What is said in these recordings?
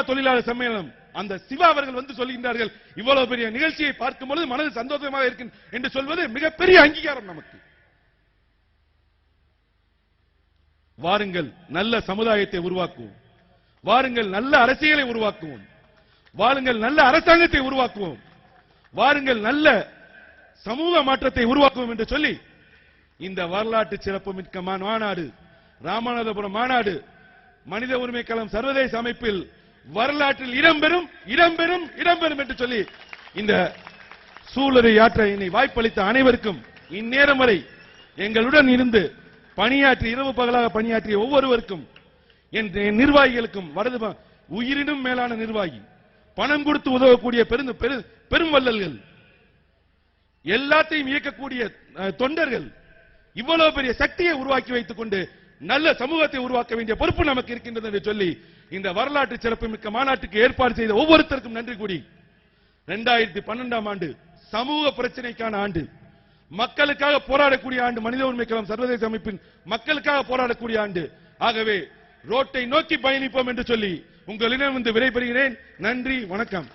அண்ணா தொழிலாளர் சம்மேளனம். அந்த சிவா அவர்கள் வந்து சொல்கின்றார்கள் இவ்வளவு பெரிய நிகழ்ச்சியை பார்க்கும் பொழுது மனது சந்தோஷமாக இருக்கும் என்று சொல்வது மிகப்பெரிய அங்கீகாரம் நமக்கு. வாருங்கள் நல்ல சமுதாயத்தை உருவாக்குவோம். வாருங்கள் நல்ல அரசியலை உருவாக்குவோம். வாருங்கள் நல்ல அரசாங்கத்தை உருவாக்குவோம். வாருங்கள் நல்ல சமூக மாற்றத்தை உருவாக்குவோம் என்று சொல்லி இந்த வரலாற்று சிறப்பு மிக்க மாநாடு ராமநாதபுரம் மாநாடு மனித உரிமை களம் சர்வதேச அமைப்பில் வரலாற்றில் இடம்பெறும் இடம்பெறும் இடம்பெறும் என்று சொல்லி இந்த சூளுரை ஆற்ற என்னை வாய்ப்பளித்த அனைவருக்கும் இந்நேரம் வரை எங்களுடன் இருந்து பணியாற்றி இரவு பகலாக பணியாற்றிய ஒவ்வொருவருக்கும் என் நிர்வாகிகளுக்கும் வரது உயிரினும் மேலான நிர்வாகி பணம் கொடுத்து உதவக்கூடிய பெரும் பெரு- பெரும் வள்ளல்கள் எல்லாத்தையும் இயக்கக்கூடிய அஹ், தொண்டர்கள் இவ்வளவு பெரிய சக்தியை உருவாக்கி வைத்துக் கொண்டு நல்ல சமூகத்தை உருவாக்க வேண்டிய பொறுப்பு நமக்கு இருக்கின்றது என்று சொல்லி இந்த வரலாற்று சிறப்புமிக்க மாநாட்டுக்கு ஏற்பாடு செய்த ஒவ்வொருத்தருக்கும் நன்றி கூடி இரண்டாயிரத்தி பன்னெண்டாம் ஆண்டு சமூக பிரச்சனைக்கான ஆண்டு மக்களுக்காக போராடக்கூடிய ஆண்டு மனித உரிமை களம் சர்வதேச அமைப்பின் மக்களுக்காக போராடக்கூடிய ஆண்டு. ஆகவே ரோட்டை நோக்கி பயணிப்போம் என்று சொல்லி உங்களிடம் வந்து விடைபெறுகிறேன். நன்றி வணக்கம்.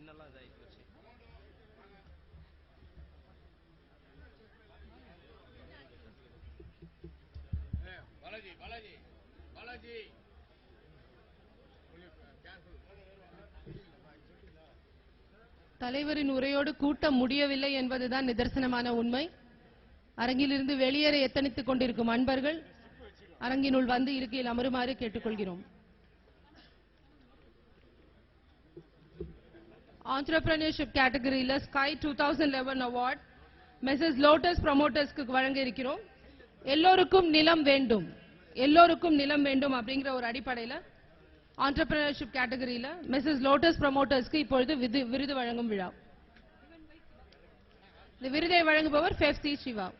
எல்லாம் இதாகி போச்சு? தலைவரின் உரையோடு கூட்டம் முடியவில்லை என்பதுதான் நிதர்சனமான உண்மை. அரங்கிலிருந்து வெளியேற எத்தனித்துக் கொண்டிருக்கும் அன்பர்கள் அரங்கினுள் வந்து இருக்கையில் அமருமாறு கேட்டுக்கொள்கிறோம். ஆண்டர்பிரினர்ஷிப் கேட்டகரியில sky two thousand eleven award messrs lotus ப்ரமோட்டர்ஸ்க்கு வழங்க இருக்கிறோம் எல்லோருக்கும் நிலம் வேண்டும். எல்லோருக்கும் நிலம் வேண்டும் அப்படிங்கிற ஒரு அடிப்படையில் ஆண்டர்பிரினர்ஷிப் கேட்டகரியில மெசஸ் லோட்டஸ் ப்ரமோட்டர்ஸ்க்கு இப்பொழுது விருது விருது வழங்கும் விழா. இந்த விருதை வழங்குபவர் ஃபெஃப்சி சிவா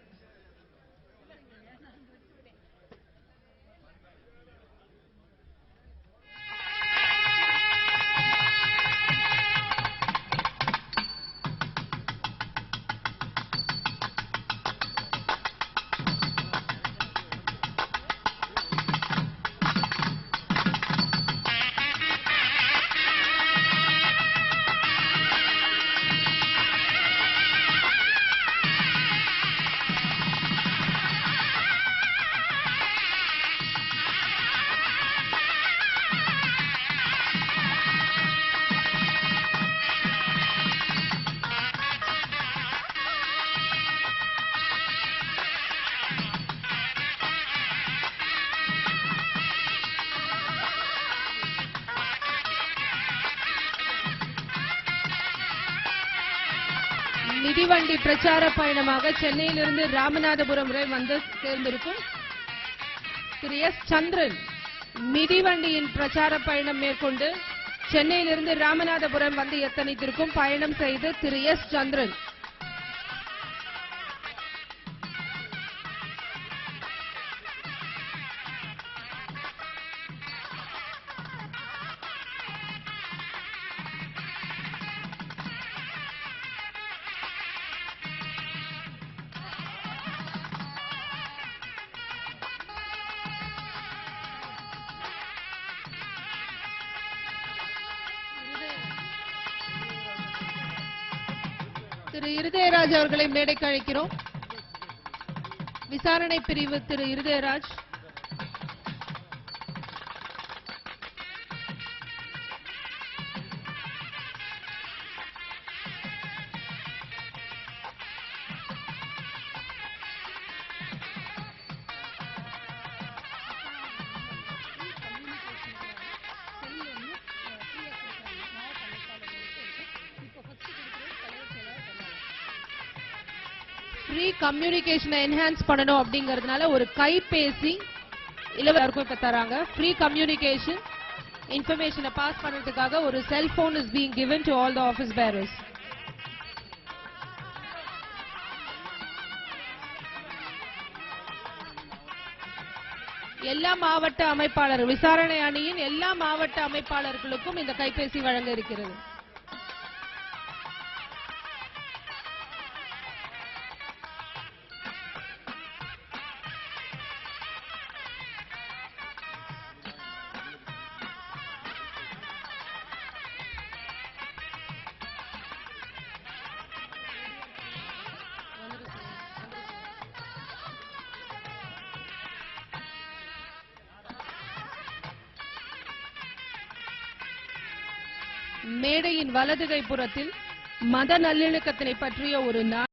மிதிவண்டி பிரச்சார பயணமாக சென்னையிலிருந்து ராமநாதபுரம் வரை வந்து சேர்ந்திருக்கும் திரு எஸ் சந்திரன் மிதிவண்டியின் பிரச்சார பயணம் மேற்கொண்டு சென்னையிலிருந்து ராமநாதபுரம் வந்து எத்தனைத்திற்கும் பயணம் செய்து திரு எஸ் சந்திரன். திரு இருதயராஜ் அவர்களை மேடைக்கு அழைக்கிறோம். விசாரணை பிரிவு திரு இருதயராஜ். ஃப்ரீ கம்யூனிகேஷனை என்ஹான்ஸ் பண்ணணும் அப்படிங்கிறதுனால ஒரு கைபேசி இலவசருக்கும் இப்போ தராங்க. ஃப்ரீ கம்யூனிகேஷன் இன்ஃபர்மேஷனை பாஸ் பண்ணுறதுக்காக ஒரு cellphone is being given to all the office bearers எல்லா மாவட்ட அமைப்பாளர் விசாரணை அணியின் எல்லா மாவட்ட அமைப்பாளர்களுக்கும் இந்த கைபேசி வழங்க இருக்கிறது. மேடையின் வலதுகை புறத்தில் மத நல்லிணக்கத்தினை பற்றிய ஒரு நாள்